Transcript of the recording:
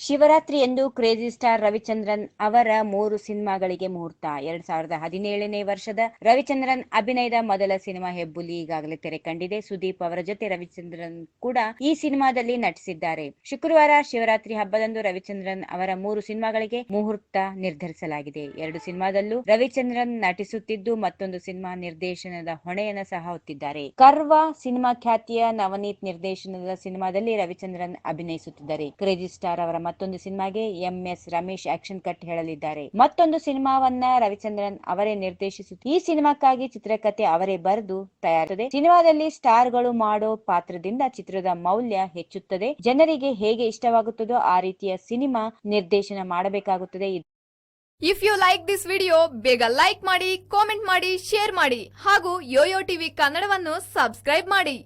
ಶಿವರಾತ್ರಿ ಎಂದು crazy star Ravichandran ಅವರ ಮೂರು ಸಿನಿಮಾಗಳಿಗೆ ಮುಹೂರ್ತ. ಎರಡ್ ಸಾವಿರದ ಹದಿನೇಳನೇ ವರ್ಷದ ರವಿಚಂದ್ರನ್ ಅಭಿನಯದ ಮೊದಲ ಸಿನಿಮಾ ಹೆಬ್ಬುಲಿ ಈಗಾಗಲೇ ತೆರೆ ಕಂಡಿದೆ. ಸುದೀಪ್ ಅವರ ಜೊತೆ ರವಿಚಂದ್ರನ್ ಕೂಡ ಈ ಸಿನಿಮಾದಲ್ಲಿ ನಟಿಸಿದ್ದಾರೆ. ಶುಕ್ರವಾರ ಶಿವರಾತ್ರಿ ಹಬ್ಬದಂದು ರವಿಚಂದ್ರನ್ ಅವರ ಮೂರು ಸಿನಿಮಾಗಳಿಗೆ ಮುಹೂರ್ತ ನಿರ್ಧರಿಸಲಾಗಿದೆ. ಎರಡು ಸಿನಿಮಾದಲ್ಲೂ ರವಿಚಂದ್ರನ್ ನಟಿಸುತ್ತಿದ್ದು ಮತ್ತೊಂದು ಸಿನಿಮಾ ನಿರ್ದೇಶನದ ಹೊಣೆಯನ್ನು ಸಹ ಹೊತ್ತಿದ್ದಾರೆ. ಕರ್ವ ಸಿನಿಮಾ ಖ್ಯಾತಿಯ ನವನೀತ್ ನಿರ್ದೇಶನದ ಸಿನಿಮಾದಲ್ಲಿ ರವಿಚಂದ್ರನ್ ಅಭಿನಯಿಸುತ್ತಿದ್ದಾರೆ. ಕ್ರೇಜಿ ಸ್ಟಾರ್ ಅವರ ಮತ್ತೊಂದು ಸಿನಿಮಾಗೆ M S Ramesh action cut ಹೇಳಲಿದ್ದಾರೆ. ಮತ್ತೊಂದು ಸಿನಿಮಾವನ್ನ ರವಿಚಂದ್ರನ್ ಅವರೇ ನಿರ್ದೇಶಿಸುತ್ತ ಈ ಸಿನಿಮಾಕ್ಕಾಗಿ ಚಿತ್ರಕಥೆ ಅವರೇ ಬರೆದು ತಯಾರಿಸುತ್ತದೆ. ಸಿನಿಮಾದಲ್ಲಿ ಸ್ಟಾರ್ಗಳು ಮಾಡೋ ಪಾತ್ರದಿಂದ ಚಿತ್ರದ ಮೌಲ್ಯ ಹೆಚ್ಚುತ್ತದೆ. ಜನರಿಗೆ ಹೇಗೆ ಇಷ್ಟವಾಗುತ್ತದೋ ಆ ರೀತಿಯ ಸಿನಿಮಾ ನಿರ್ದೇಶನ ಮಾಡಬೇಕಾಗುತ್ತದೆ. If you like this video ಬೇಗ ಲೈಕ್ ಮಾಡಿ ಕಾಮೆಂಟ್ ಮಾಡಿ ಶೇರ್ ಮಾಡಿ ಹಾಗೂ ಯೋಯೋ ಟಿವಿ ಕನ್ನಡವನ್ನು ಸಬ್ಸ್ಕ್ರೈಬ್ ಮಾಡಿ.